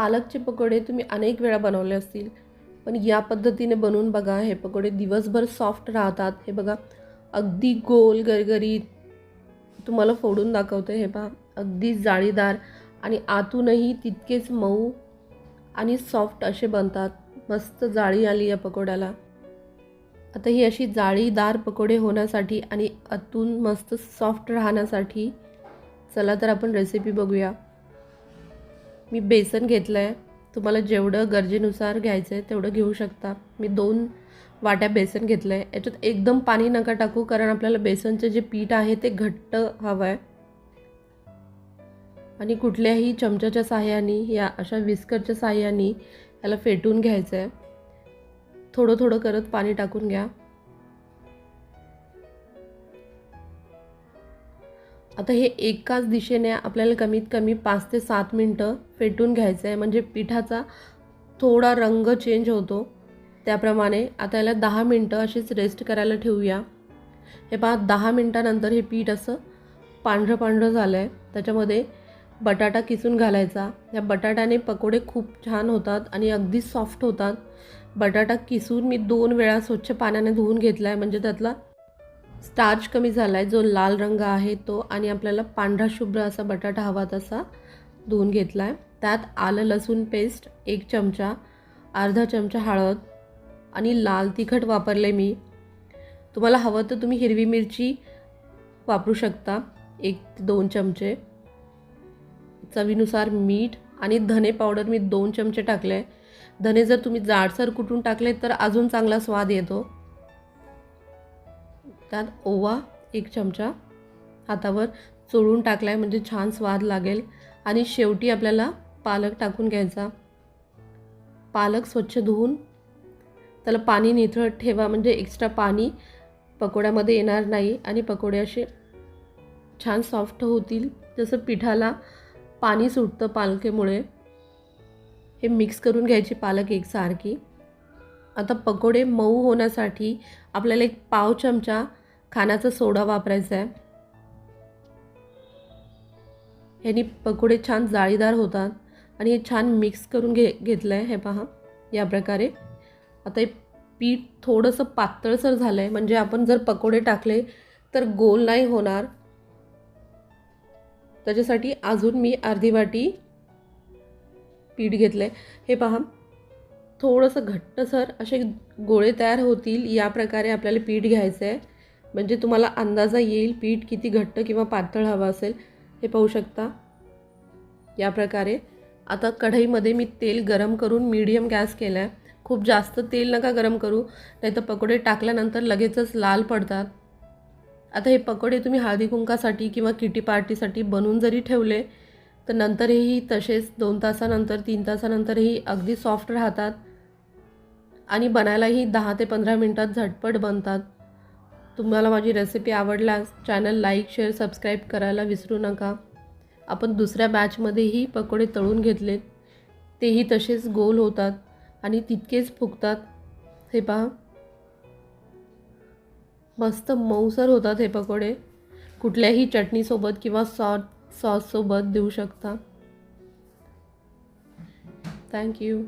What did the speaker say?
पालकचे पकोडे तुम्ही अनेक वेळा बनवले असतील. पण या पद्धतीने बनवून बघा हे पकोडे दिवसभर सॉफ्ट राहतात. हे बघा अगदी गोल गरगरीत तुम्हाला फोडून दाखवते. हे पहा अगदी जाळीदार आणि आतूनही तितकेच मऊ आणि सॉफ्ट असे बनतात. मस्त जाळी आली या पकोड्याला. आता ही अशी जाळीदार पकोडे होण्यासाठी आणि आतून मस्त सॉफ्ट राहण्यासाठी चला तर आपण रेसिपी बघूया. मी बेसन घेतलं आहे तुम्हाला जेवढं गरजेनुसार घ्यायचं आहे तेवढं घेऊ शकता. मी दोन वाट्या बेसन घेतलं आहे याच्यात एकदम पाणी नका टाकू कारण आपल्याला बेसनचं जे पीठ आहे ते घट्ट हवं आहे आणि कुठल्याही चमच्याच्या साह्याने या अशा विस्करच्या साह्याने याला फेटून घ्यायचं आहे थोडं थोडं करत पाणी टाकून घ्या. आता हे एकाच दिशेने आपल्याला कमीत कमी पाच ते सात मिनटं फेटून घ्यायचं आहे म्हणजे पिठाचा थोडा रंग चेंज होतो. त्याप्रमाणे आता याला दहा मिनटं अशीच रेस्ट करायला ठेवूया. हे पहा दहा मिनटानंतर हे पीठ असं पांढरं पांढरं झालं आहे त्याच्यामध्ये बटाटा किसून घालायचा. या बटाट्याने पकोडे खूप छान होतात आणि अगदी सॉफ्ट होतात. बटाटा किसून मी दोन वेळा स्वच्छ पाण्याने धुवून घेतला आहे म्हणजे त्यातला स्टार्च कमी झाला आहे जो लाल रंग आहे तो आणि आपल्याला पांढरा शुभ्र असा बटाटा हवा तसा धुवून घेतला आहे त्यात आलं लसूण पेस्ट एक चमचा अर्धा चमचा हळद आणि लाल तिखट वापरले मी. तुम्हाला हवं तर तुम्ही हिरवी मिरची वापरू शकता एक ते दोन चमचे. चवीनुसार मीठ आणि धने पावडर मी दोन चमचे टाकले धने जर तुम्ही जाडसर कुटून टाकले तर अजून चांगला स्वाद येतो. त्यात ओवा एक चमचा हातावर चोळून टाकला आहे म्हणजे छान स्वाद लागेल. आणि शेवटी आपल्याला पालक टाकून घ्यायचा. पालक स्वच्छ धुवून त्याला पाणी निथळत ठेवा म्हणजे एक्स्ट्रा पाणी पकोड्यामध्ये येणार नाही आणि पकोडे असे छान सॉफ्ट होतील. जसं पिठाला पाणी सुटतं पालकेमुळे. हे मिक्स करून घ्यायची पालक एकसारखी. आता पकोडे मऊ होण्यासाठी आपल्याला एक पाव चमचा खाण्याचा सोडा वापरायचा आहे. ह्यानी पकोडे छान जाळीदार होतात आणि हे छान मिक्स करून घे घेतलं आहे हे पहा या प्रकारे. आता हे पीठ थोडंसं पातळसर झालं आहे म्हणजे आपण जर पकोडे टाकले तर गोल नाही होणार. त्याच्यासाठी अजून मी अर्धी वाटी पीठ घेतलं आहे हे पहा थोडंसं घट्टसर असे गोळे तयार होतील या प्रकारे आपल्याला पीठ घ्यायचं आहे म्हणजे तुम्हाला अंदाजा येईल पीठ किती घट्ट किंवा पातळ हवं असेल हे पाहू शकता. या प्रकारे. आता कढईमध्ये मी तेल गरम करून मीडियम गॅस केला आहे खूप जास्त तेल नका गरम करू नाही तर पकोडे टाकल्यानंतर लगेचच लाल पडतात. आता हे पकोडे तुम्ही हळदी कुंकासाठी किंवा किटी पार्टीसाठी बनवून जरी ठेवले तर नंतरही तसेच दोन तासानंतर तीन तासानंतरही अगदी सॉफ्ट राहतात आणि बनायलाही दहा ते पंधरा मिनटात झटपट बनतात. तुम्हाला माझी रेसिपी आवडल्यास चॅनल लाईक शेअर सबस्क्राईब करायला विसरू नका. आपण दुसऱ्या बॅचमध्येही पकोडे तळून घेतलेत. तेही तसेच गोल होतात आणि तितकेच फुगतात. हे पहा. मस्त मऊसर होतात हे पकोडे. कुठल्याही चटणीसोबत किंवा सॉस सॉससोबत देऊ शकता. थँक्यू